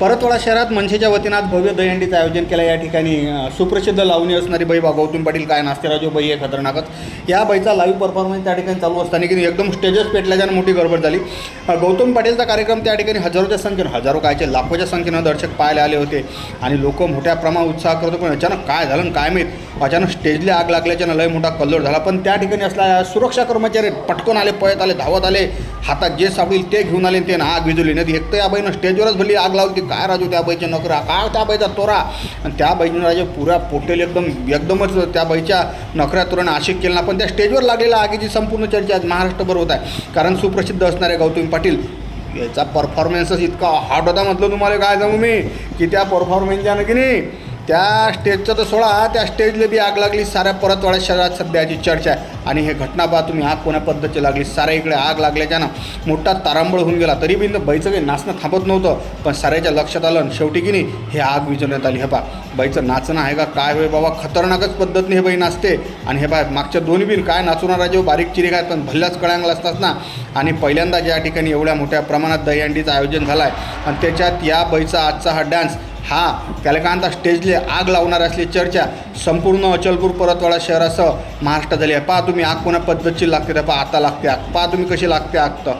परतवाडा शहरात मनसेच्या वतीनं आज भव्य दहीहंडीचं आयोजन केलं. या ठिकाणी सुप्रसिद्ध लावणी असणारी बाई बा गौतम पाटील काय नास्तेराजो बाई आहे खतरनाकच. या बाईचा लाईव्ह परफॉर्मन्स त्या ठिकाणी चालू असताना की एकदम स्टेजेस पेटल्याच्यानं मोठी गडबड झाली. गौतम पाटीलचा कार्यक्रम त्या ठिकाणी हजारोच्या संख्येनं हजारो कायचे लाखोच्या संख्येनं दर्शक पाहायला आले होते. आणि लोक मोठ्या प्रमाणात उत्साह करतो पण अचानक काय झालं आणि काय माहीत? अचानक स्टेजला आग लागल्याच्यानं लय मोठा कल्लोळ झाला. पण त्या ठिकाणी असला सुरक्षा कर्मचारी पटकन आले पळत आले धावत आले. हातात जे सापडील ते घेऊन आले ते आग विजुली नाही एक तर या बाईनं स्टेजवरच भरली आग लावली. काय राजू त्या बाईच्या नोकरा? काय त्या बाईचा तोरा? आणि त्या बाईने राजे पुऱ्या पोटेल एकदम एकदमच त्या बाईच्या नखऱ्या तोरानं आशिक केला. पण त्या स्टेजवर लागलेल्या आगीची संपूर्ण चर्चा आज महाराष्ट्रभर होत आहे. कारण सुप्रसिद्ध असणारे गौतमी पाटील याचा परफॉर्मन्सच इतका हॉट होता म्हटलं तुम्हाला. काय सांगू मी? की त्या परफॉर्मन्सच्या की नाही त्या स्टेजचा तर सोळा त्या स्टेजला बी आग लागली साऱ्या परतवाड्या शहरात सध्याची चर्चा आहे. आणि हे घटना पहा तुम्ही आग कोण्या पद्धतीची लागली? साऱ्या इकडे आग लागल्याच्यानं मोठा तारांबळ होऊन गेला. तरी बी बाईचं काही नाचणं थांबत नव्हतं. पण साऱ्याच्या लक्षात आलं आणि शेवटी की नाही हे आग विझवण्यात आली. हे पा बाईचं नाचणं आहे का? काय होय बाबा? खतरनाकच पद्धतीने हे बाई नाचते. आणि हे बाय मागच्या दोन्ही बिन काय नाचवणार राजे बारीक चिरीक आहेत पण भल्ल्याच कळ्यांगला असतात ना? आणि पहिल्यांदा ज्या ठिकाणी एवढ्या मोठ्या प्रमाणात दहीहंडीचं आयोजन झालं आहे आणि त्याच्यात या बाईचा आजचा हा डान्स हा त्याला स्टेजले आग लावणार असली चर्चा संपूर्ण अचलपूर परतवाडा शहरासह महाराष्ट्रात झाली आहे. पहा तुम्ही आग कोणा पद्धतची लागते त्या पहा आता लागते आग. पहा तुम्ही कशी लागते आग तर.